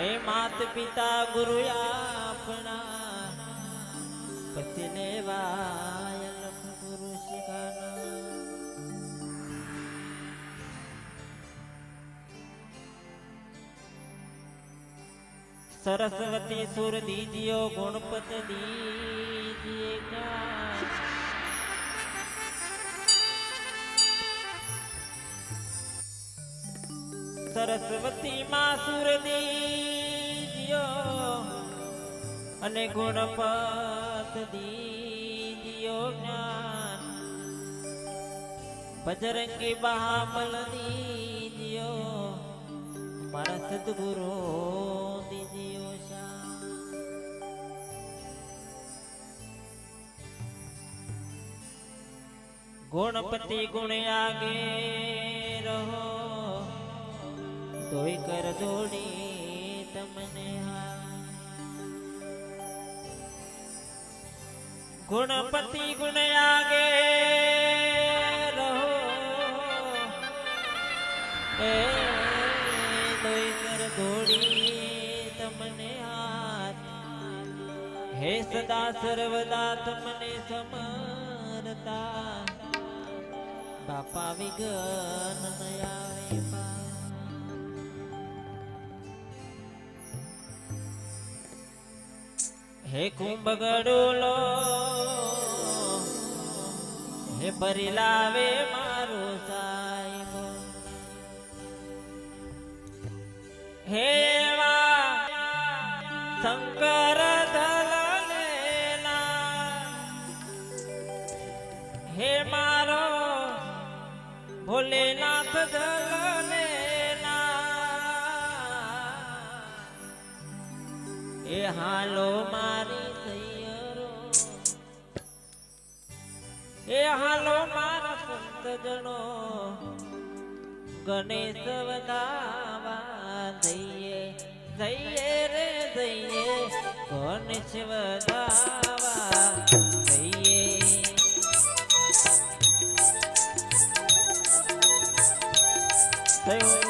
હે માત પિતા ગુરુ આપણા પતિને વાય લખ ગુરુ સરસ્વતી સુર દીજીઓ, ગુણપત દીજીએ જ્ઞાન સરસ્વતી માં સુર દીજિયો અને ગુણપત દીજિયો જ્ઞાન. બજરંગી બહામલ દીજિયો મારા સદગુરુ શ્યામ. ગુણપતિ ગુણ આગે રહો. તોય કર જોડી તમને ગુણપતિ ગુણ આગે રહો. એ તોય કર જોડી તમને હે સદા સર્વદા તમને સમરતા. બાપા વિગન આવે પા. હે કુંભગડુલો હે ભરી લાવે મારો સાહેબ હે શંકર હે મારો ભોલેનાથ ધલલેલા હાલો મારી સૈયરો એ હાલો મારા સંત જણો ગણેશ વધાવા દઈએ દઈએ રે, દઈએ. ગણેશ વધાવા દઈએ. થયું.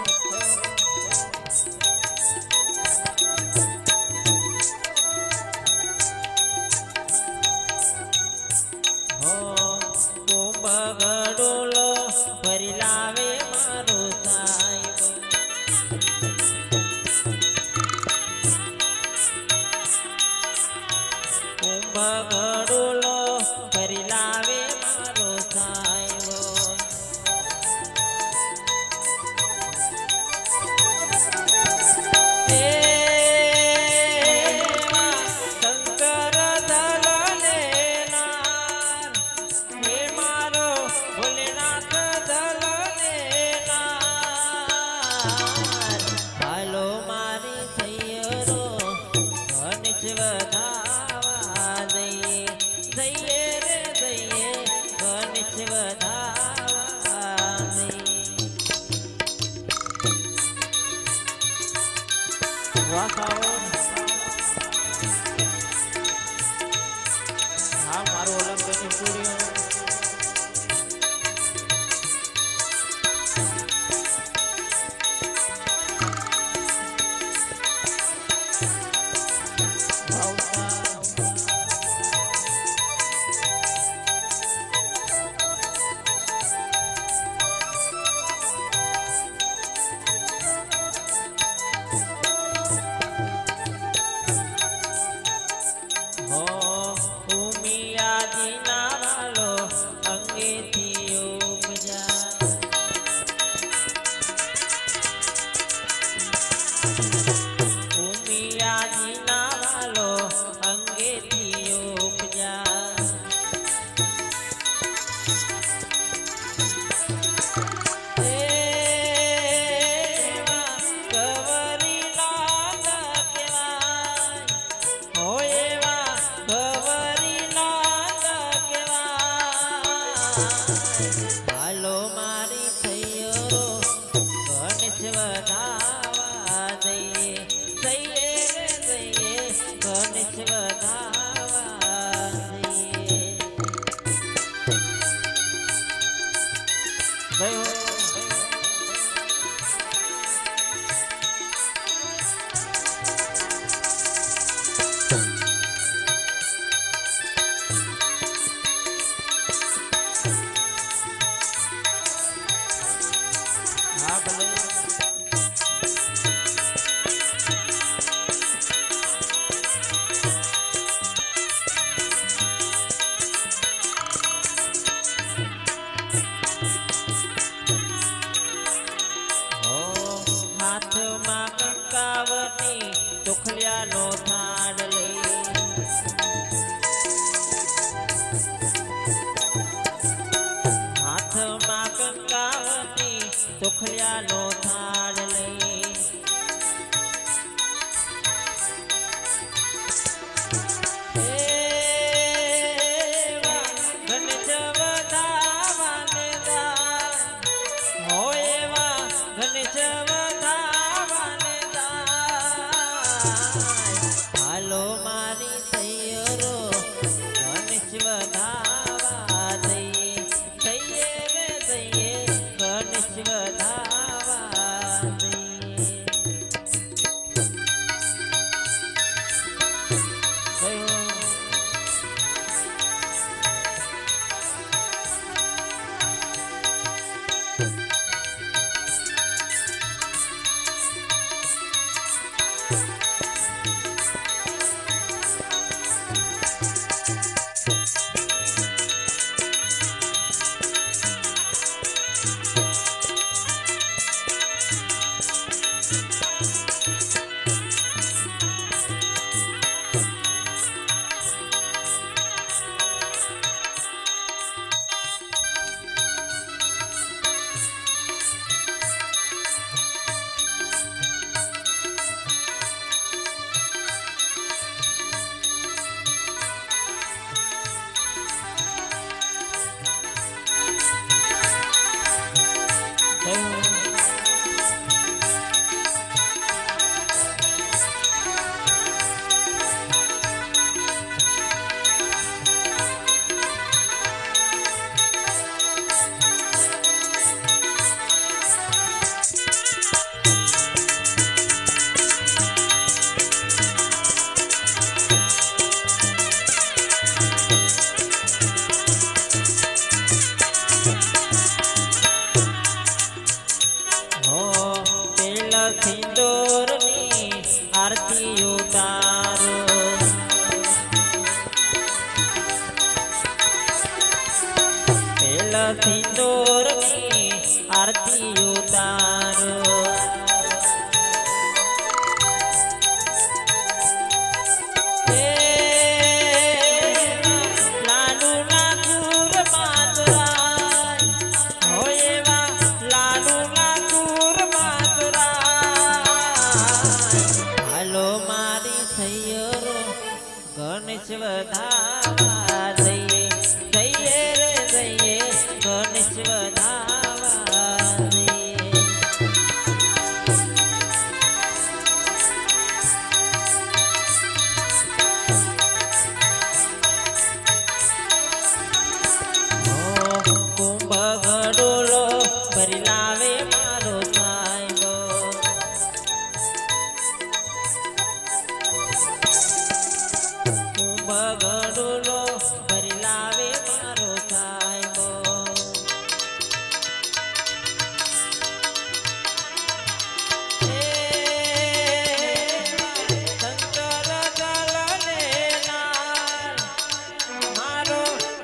દઈએ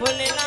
મારો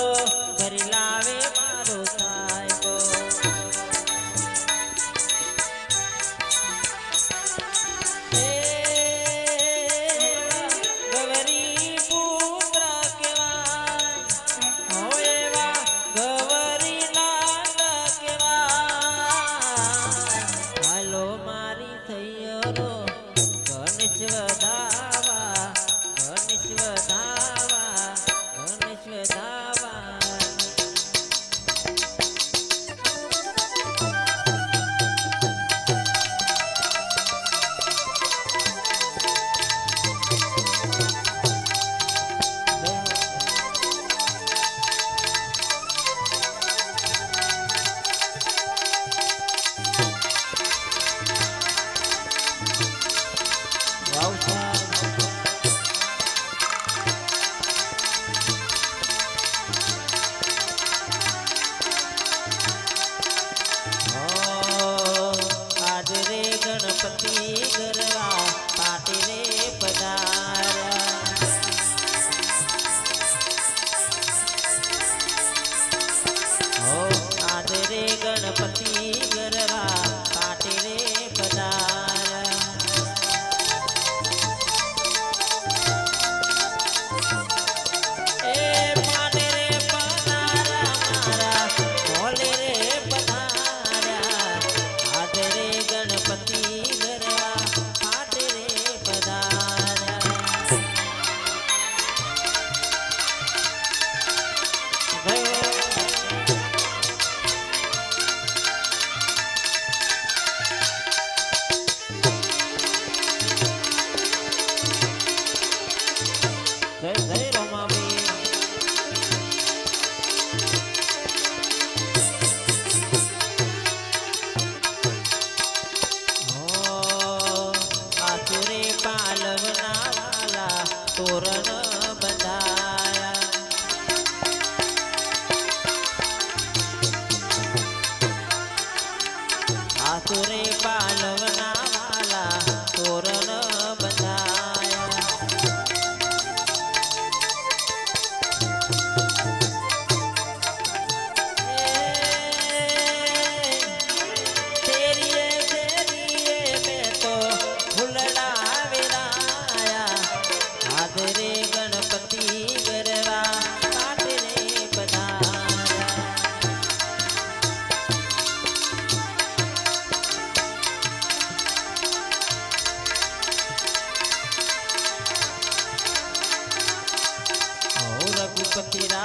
Oh. সতীরা